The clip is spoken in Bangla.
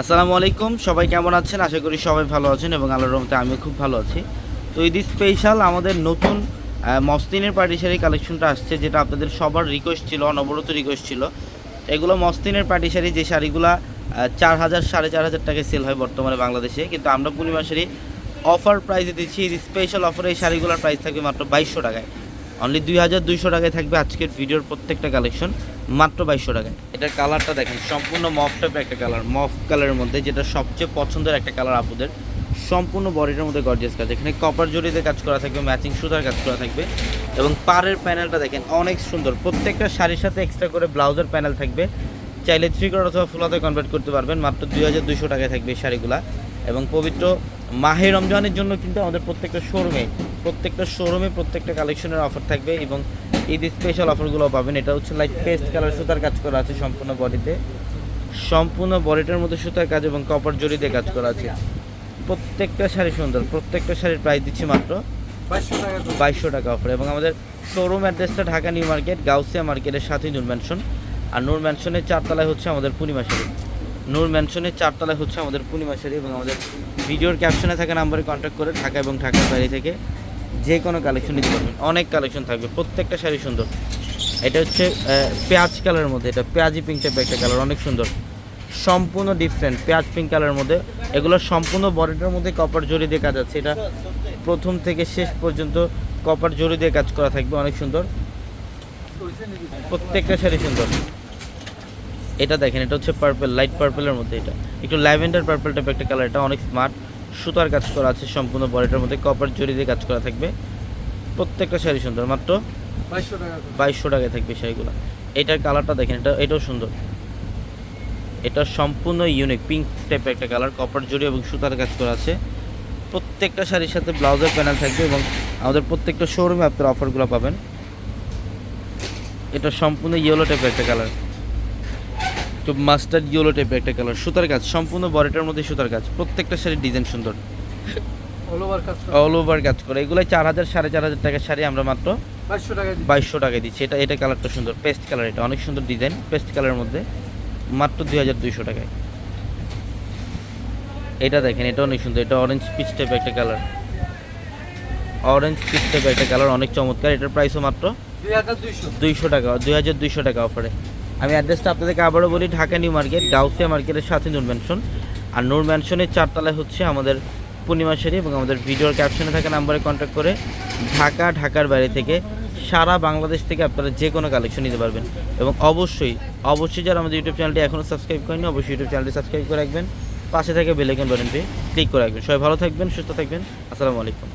আসসালামু আলাইকুম সবাই কেমন আছেন? আশা করি সবাই ভালো আছেন এবং আল্লাহর রহমতে আমিও খুব ভালো আছি। তো ঈদ স্পেশাল আমাদের নতুন আহ, মসলিনের পার্টি শাড়ি কালেকশনটা আসছে যেটা আপনাদের সবার রিকোয়েস্ট ছিল অনবরত রিকোয়েস্ট ছিল। এগুলো মসলিনের পার্টি শাড়ি যে শাড়িগুলো চার হাজার সাড়ে চার হাজার টাকায় সেল হয় বর্তমানে বাংলাদেশে। কিন্তু আমরা পূর্ণিমা শাড়ি অফার প্রাইসে দিচ্ছি স্পেশাল অফারে এই শাড়িগুলোর প্রাইস থাকবে মাত্র বাইশশো টাকায়। অনলি দুই হাজার দুইশো টাকায় থাকবে আজকের ভিডিওর প্রত্যেকটা কালেকশন, মাত্র বাইশশো টাকায়। এটার কালারটা দেখেন, সম্পূর্ণ মফ টাইপের একটা কালার মফ কালারের মধ্যে, যেটা সবচেয়ে পছন্দের একটা কালার আপুদের। সম্পূর্ণ বডিটার মধ্যে গর্জিয়াস কাজ। এখানে কপার জড়িতে কাজ করা থাকবে ম্যাচিং সুতার কাজ করা থাকবে। এবং পাড়ের প্যানেলটা দেখেন, অনেক সুন্দর। প্রত্যেকটা শাড়ির সাথে এক্সট্রা করে ব্লাউজের প্যানেল থাকবে। চাইলে থ্রি কর অথবা ফুলাতে কনভার্ট করতে পারবেন, মাত্র দুই হাজার দুইশো টাকায় থাকবে এই শাড়িগুলা। এবং পবিত্র মাহে রমজানের জন্য কিন্তু আমাদের প্রত্যেকটা শোরুমে প্রত্যেকটা শোরুমে প্রত্যেকটা কালেকশনের অফার থাকবে এবং ঈদ স্পেশাল অফারগুলো পাবেন। এটা হচ্ছে লাইক পেস্ট কালার সুতার কাজ করা আছে সম্পূর্ণ বডিতে সম্পূর্ণ বডিটার মধ্যে সুতার কাজ এবং কপার জড়িতে কাজ করা আছে। প্রত্যেকটা শাড়ি সুন্দর, প্রত্যেকটা শাড়ির প্রাইস দিচ্ছি মাত্র বাইশশো টাকা অফার এবং আমাদের শোরুম অ্যাড্রেসটা ঢাকা নিউ মার্কেট, গাউসিয়া মার্কেটের সাথে নূর ম্যানশন আর নূর ম্যানশনের চারতলায় হচ্ছে আমাদের পূর্ণিমা শাড়ি। নূর ম্যানশনের চারতলায় হচ্ছে আমাদের পূর্ণিমা শাড়ি এবং আমাদের ভিডিওর ক্যাপশনে থাকা নাম্বারে কন্ট্যাক্ট করে ঢাকা এবং ঢাকার বাইরে থেকে যে কোনো কালেকশন নিতে পারবেন। অনেক কালেকশন থাকবে, প্রত্যেকটা শাড়ি সুন্দর। এটা হচ্ছে পেঁয়াজ কালারের মধ্যে, এটা পেঁয়াজি পিঙ্ক টাইপের একটা কালার অনেক সুন্দর। সম্পূর্ণ ডিফারেন্ট পেঁয়াজ পিঙ্ক কালারের মধ্যে। এগুলো সম্পূর্ণ বডিটার মধ্যে কপার জড়ি দিয়ে কাজ আছে। এটা প্রথম থেকে শেষ পর্যন্ত কপার জড়ি দিয়ে কাজ করা থাকবে, অনেক সুন্দর। প্রত্যেকটা শাড়ি সুন্দর। এটা দেখেন এটা হচ্ছে পার্পল লাইট পার্পলের মধ্যে এটা। একটু ল্যাভেন্ডার পার্পল টাইপের একটা কালার এটা অনেক স্মার্ট সুতার কাজ করা আছে সম্পূর্ণ বডিটার মধ্যে কপার জড়ি দিয়ে কাজ করা থাকবে। প্রত্যেকটা শাড়ি সুন্দর মাত্র বাইশশো টাকা বাইশশো টাকায় থাকবে শাড়িগুলো। এটার কালারটা দেখেন এটা এটাও সুন্দর। এটা সম্পূর্ণ ইউনিক পিঙ্ক টাইপের একটা কালার কপার জড়ি এবং সুতার কাজ করা আছে। প্রত্যেকটা শাড়ির সাথে ব্লাউজের প্যানেল থাকবে এবং আমাদের প্রত্যেকটা শোরুমে আপনারা অফারগুলো পাবেন। এটা সম্পূর্ণ ইয়েলো টাইপের একটা কালার একটু মাস্টার্ড ইয়েলো টাইপের একটা কালার সুতার কাজ সম্পূর্ণ বডিটার মধ্যে সুতার কাজ প্রত্যেকটা শাড়ির ডিজাইন সুন্দর। অল ওভার কাজ করে? এগুলো চার হাজার সাড়ে চার হাজার টাকার শাড়ি আমরা মাত্র বাইশশো টাকা টাকায় দিচ্ছি। এটা এটা কালারটা সুন্দর পেস্ট কালার এটা অনেক সুন্দর ডিজাইন পেস্ট কালারের মধ্যে মাত্র দুই হাজার দুইশো টাকায়। এটা দেখেন এটা অনেক সুন্দর এটা অরেঞ্জ পিচ টাইপের একটা কালার অরেঞ্জ পিচ টাইপের একটা কালার অনেক চমৎকার। এটার প্রাইসও মাত্র দুই হাজার। দুইশো। টাকা দুই হাজার দুইশো টাকা অফারে আমি অ্যাড্রেসটা আপনাদেরকে আবারও বলি, ঢাকা নিউ মার্কেট গাউসিয়া মার্কেটের সাথে নূর ম্যানশন আর নূর ম্যানশনের চারতলায় হচ্ছে আমাদের পূর্ণিমা শাড়ি এবং আমাদের ভিডিওর ক্যাপশনে থাকা নাম্বারে কন্ট্যাক্ট করে ঢাকা, ঢাকার বাইরে থেকে সারা বাংলাদেশ থেকে আপনারা যে কোনো কালেকশন নিতে পারবেন। এবং অবশ্যই অবশ্যই যারা আমাদের ইউটিউব চ্যানেলটি এখনও সাবস্ক্রাইব করেনি অবশ্যই ইউটিউব চ্যানেলটি সাবস্ক্রাইব করে রাখবেন। পাশে থেকে বেলাইকন বাটনটি ক্লিক করে রাখবেন। সবাই ভালো থাকবেন, সুস্থ থাকবেন। আসসালামু আলাইকুম।